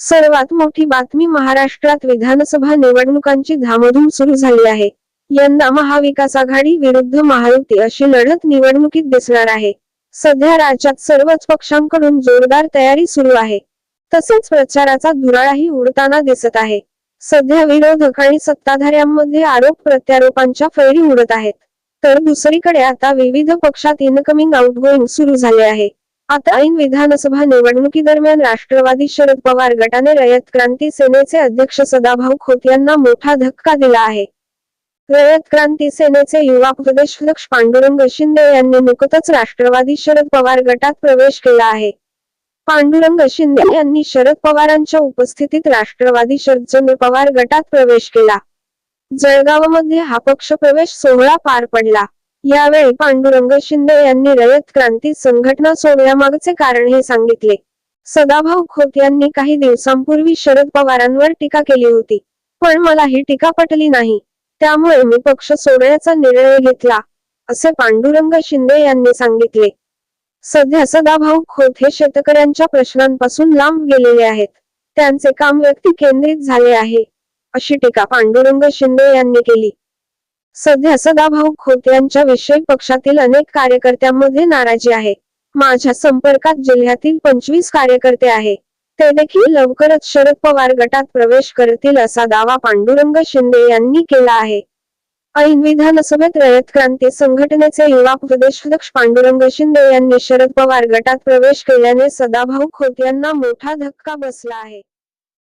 सर्वात मोठी बातमी महाराष्ट्रात विधानसभा निवडणुकांची धामधूम सुरू झाली आहे. यंदा महाविकास आघाडी विरुद्ध महायुती अशी लढत निवडणुकीत दिसणार आहे. सध्या राज्यात सर्वच पक्षांकडून जोरदार तयारी सुरू आहे. तसेच प्रचाराचा धुराळाही उडताना दिसत आहे. सध्या विरोधक आणि सत्ताधाऱ्यांमध्ये आरोप प्रत्यारोपांच्या फैरी उडत आहेत. तर दुसरीकडे आता विविध पक्षात इनकमिंग आउटगोईंग सुरू झाले आहे. आता ऐन विधानसभा निवडणुकीदरम्यान राष्ट्रवादी शरद पवार गटाने रयत क्रांती सेनेचे अध्यक्ष सदाभाऊ खोत यांना मोठा धक्का दिला आहे. रयत क्रांती सेनेचे युवा प्रदेशाध्यक्ष पांडुरंग शिंदे यांनी नुकतच राष्ट्रवादी शरद पवार गटात प्रवेश केला आहे. पांडुरंग शिंदे यांनी शरद पवारांच्या उपस्थितीत राष्ट्रवादी शरदचंद्र पवार गटात प्रवेश केला. जळगावमध्ये हा पक्ष प्रवेश सोहळा पार पडला. यावेळी पांडुरंग शिंदे यांनी रयत क्रांती संघटना सोडण्यामागचे कारण हे सांगितले. सदाभाऊ खोत यांनी काही दिवसांपूर्वी शरद पवारांवर टीका केली होती पण मला ही टीका पटली नाही. त्यामुळे मी पक्ष सोडण्याचा निर्णय घेतला असे पांडुरंग शिंदे यांनी सांगितले. सध्या सदाभाऊ खोत हे शेतकऱ्यांच्या प्रश्नांपासून लांब गेलेले आहेत. त्यांचे काम व्यक्ती केंद्रित झाले आहे अशी टीका पांडुरंग शिंदे यांनी केली. सध्या सदाभाऊ खोत यांच्या विषयी पक्षातील अनेक कार्यकर्त्यांमध्ये नाराजी आहे. माझ्या संपर्कात जिल्ह्यातील पंचवीस कार्यकर्ते आहे. ते देखील लवकरच शरद पवार गटात प्रवेश करतील असा दावा पांडुरंग शिंदे यांनी केला आहे. ऐन विधानसभेत रयत क्रांती संघटनेचे युवा प्रदेशाध्यक्ष पांडुरंग शिंदे यांनी शरद पवार गटात प्रवेश केल्याने सदाभाऊ खोत यांना मोठा धक्का बसला आहे.